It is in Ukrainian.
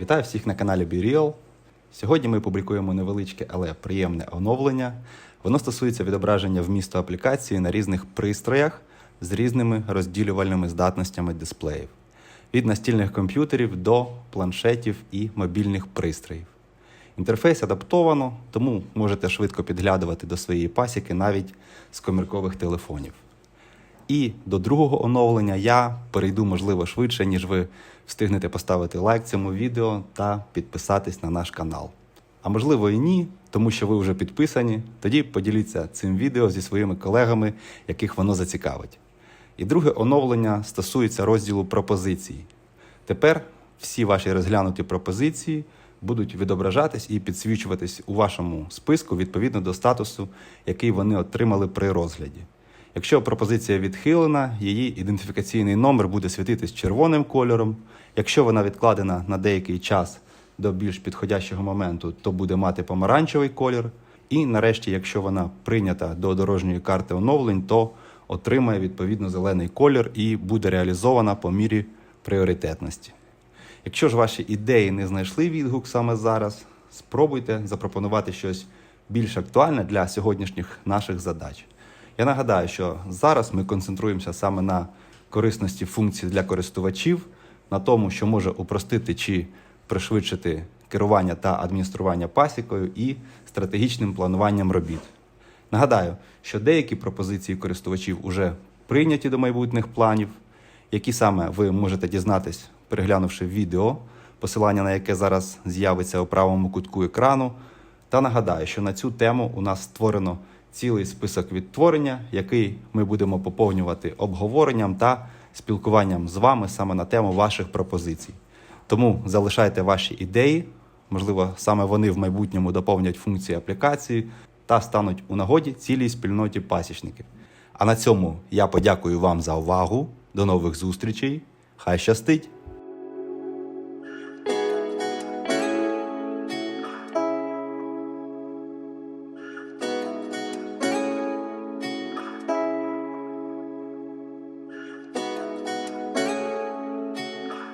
Вітаю всіх на каналі BeReal. Сьогодні ми публікуємо невеличке, але приємне оновлення. Воно стосується відображення вмісту аплікації на різних пристроях з різними розділювальними здатностями дисплеїв від настільних комп'ютерів до планшетів і мобільних пристроїв. Інтерфейс адаптовано, тому можете швидко підглядувати до своєї пасіки навіть з коміркових телефонів. І до другого оновлення я перейду, можливо, швидше, ніж ви встигнете поставити лайк цьому відео та підписатись на наш канал. А можливо і ні, тому що ви вже підписані. Тоді поділіться цим відео зі своїми колегами, яких воно зацікавить. І друге оновлення стосується розділу пропозицій. Тепер всі ваші розглянуті пропозиції будуть відображатись і підсвічуватись у вашому списку відповідно до статусу, який вони отримали при розгляді. Якщо пропозиція відхилена, її ідентифікаційний номер буде світитись червоним кольором. Якщо вона відкладена на деякий час до більш підходящого моменту, то буде мати помаранчевий колір. І нарешті, якщо вона прийнята до дорожньої карти оновлень, то отримає відповідно зелений колір і буде реалізована по мірі пріоритетності. Якщо ж ваші ідеї не знайшли відгук саме зараз, спробуйте запропонувати щось більш актуальне для сьогоднішніх наших задач. Я нагадаю, що зараз ми концентруємося саме на корисності функцій для користувачів, на тому, що може упростити чи пришвидшити керування та адміністрування пасікою і стратегічним плануванням робіт. Нагадаю, що деякі пропозиції користувачів вже прийняті до майбутніх планів, які саме ви можете дізнатись, переглянувши відео, посилання на яке зараз з'явиться у правому кутку екрану. Та нагадаю, що на цю тему у нас створено цілий список відтворення, який ми будемо поповнювати обговоренням та спілкуванням з вами саме на тему ваших пропозицій. Тому залишайте ваші ідеї, можливо, саме вони в майбутньому доповнять функції аплікації та стануть у нагоді цілій спільноті пасічників. А на цьому я подякую вам за увагу. До нових зустрічей. Хай щастить!